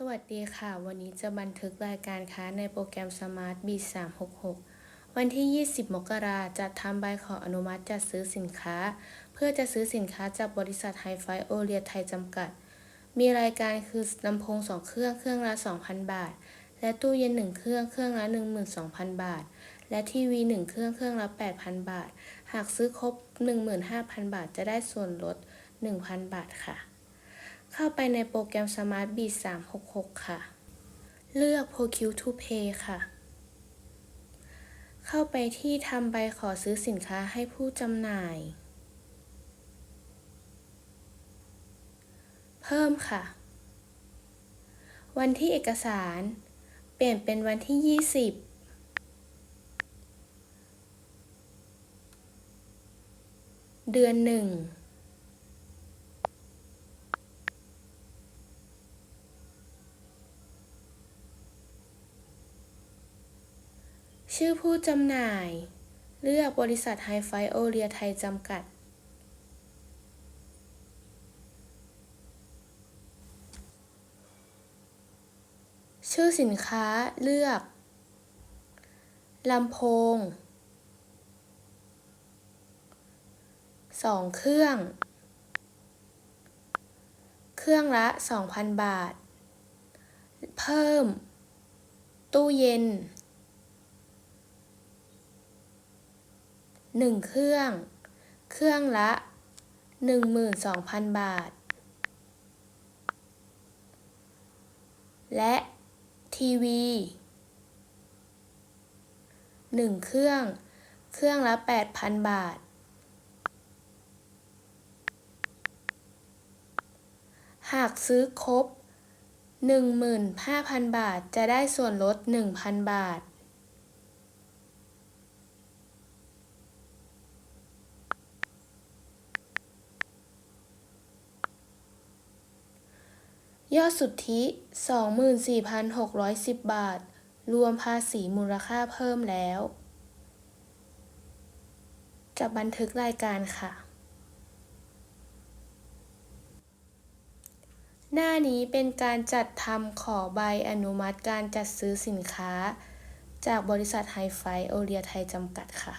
สวัสดีค่ะ วันนี้จะบันทึกรายการค้าในโปรแกรม Smart b 366วันที่ 20 มกราจะทำใบขออนุมัติจัดซื้อสินค้า เพื่อจะซื้อสินค้าจากบริษัทไฮไฟโอเลียไทยจำกัด มีรายการคือลำโพง 2 เครื่องเครื่องละ 2,000 บาท และตู้เย็น 1 เครื่องเครื่องละ 12,000 บาท และทีวี 1 เครื่องเครื่องละ 8,000 บาท หากซื้อครบ 15,000 บาทจะได้ส่วนลด 1,000 บาทค่ะ เข้าไปในโปรแกรม Smart Beat 366 ค่ะ เลือก Procure to Pay ค่ะ เข้าไปที่ทำใบขอซื้อสินค้าให้ผู้จำหน่าย เพิ่มค่ะ วันที่เอกสาร เปลี่ยนเป็นวันที่ 20เดือนหนึ่ง ชื่อผู้จำหน่าย เลือกบริษัทไฮไฟโอเลียไทยจำกัด ชื่อสินค้าเลือกลำโพงสองเครื่อง เครื่องละ 2,000 บาท เพิ่ม ตู้เย็น หนึ่งเครื่อง เครื่องละ 12,000 บาท และทีวีหนึ่งเครื่อง เครื่องละ 8,000 บาท หากซื้อครบ 15,000 บาทจะได้ส่วนลด 1,000 บาท ยอดสุทธิ 24,610 บาท รวมภาษีมูลค่าเพิ่มแล้ว จะบันทึกรายการค่ะ หน้านี้เป็นการจัดทำขอใบอนุมัติการจัดซื้อสินค้า จากบริษัทไฮไฟโอเลียไทยจำกัดค่ะ